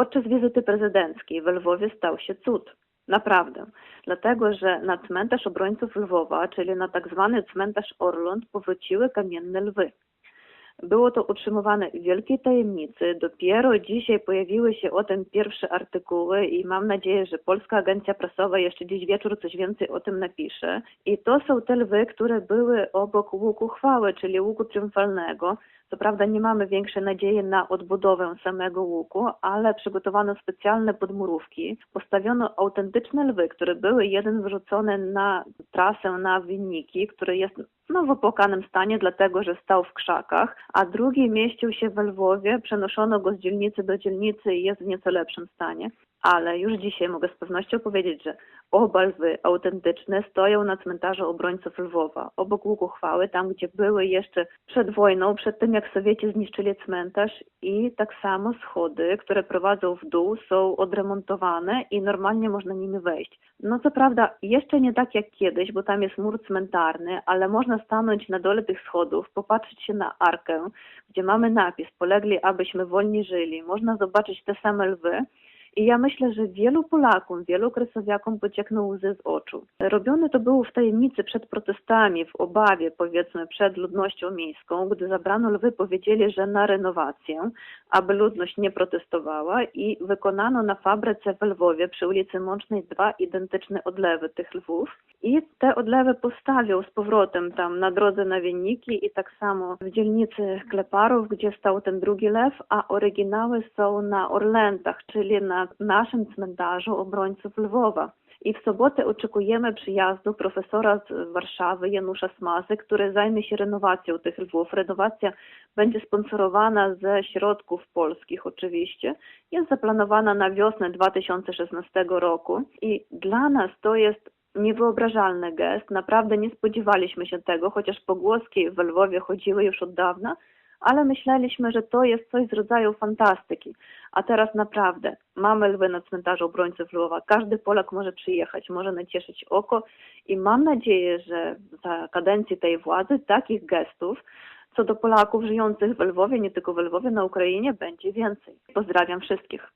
Podczas wizyty prezydenckiej w Lwowie stał się cud. Naprawdę. Dlatego, że na cmentarz obrońców Lwowa, czyli na tak zwany cmentarz Orląt, powróciły kamienne lwy. Było to utrzymywane w wielkiej tajemnicy. Dopiero dzisiaj pojawiły się o tym pierwsze artykuły i mam nadzieję, że Polska Agencja Prasowa jeszcze dziś wieczór coś więcej o tym napisze. I to są te lwy, które były obok łuku chwały, czyli łuku triumfalnego. Co prawda nie mamy większej nadziei na odbudowę samego łuku, ale przygotowano specjalne podmurówki. Postawiono autentyczne lwy, które były jeden wrzucony na trasę na Winniki, który jest no, w opłakanym stanie, dlatego że stał w krzakach, a drugi mieścił się w Lwowie, przenoszono go z dzielnicy do dzielnicy i jest w nieco lepszym stanie. Ale już dzisiaj mogę z pewnością powiedzieć, że oba lwy autentyczne stoją na cmentarzu obrońców Lwowa, obok łuku chwały, tam gdzie były jeszcze przed wojną, przed tym jak Sowieci zniszczyli cmentarz i tak samo schody, które prowadzą w dół są odremontowane i normalnie można nimi wejść. No co prawda jeszcze nie tak jak kiedyś, bo tam jest mur cmentarny, ale można stanąć na dole tych schodów, popatrzeć się na arkę, gdzie mamy napis polegli, abyśmy wolni żyli. Można zobaczyć te same lwy, i ja myślę, że wielu Polakom, wielu kresowiakom pociekną łzy z oczu. Robione to było w tajemnicy przed protestami, w obawie powiedzmy przed ludnością miejską. Gdy zabrano lwy, powiedzieli, że na renowację, aby ludność nie protestowała i wykonano na fabryce w Lwowie przy ulicy Mącznej dwa identyczne odlewy tych lwów. I te odlewy postawią z powrotem tam na drodze na Wienniki i tak samo w dzielnicy Kleparów, gdzie stał ten drugi lew, a oryginały są na Orlętach, czyli na naszym cmentarzu obrońców Lwowa. I w sobotę oczekujemy przyjazdu profesora z Warszawy, Janusza Smazy, który zajmie się renowacją tych lwów. Renowacja będzie sponsorowana ze środków polskich oczywiście. Jest zaplanowana na wiosnę 2016 roku i dla nas to jest niewyobrażalny gest. Naprawdę nie spodziewaliśmy się tego, chociaż pogłoski w Lwowie chodziły już od dawna, ale myśleliśmy, że to jest coś z rodzaju fantastyki. A teraz naprawdę mamy lwy na cmentarzu obrońców Lwowa. Każdy Polak może przyjechać, może nacieszyć oko i mam nadzieję, że za kadencji tej władzy takich gestów co do Polaków żyjących w Lwowie, nie tylko w Lwowie, na Ukrainie będzie więcej. Pozdrawiam wszystkich.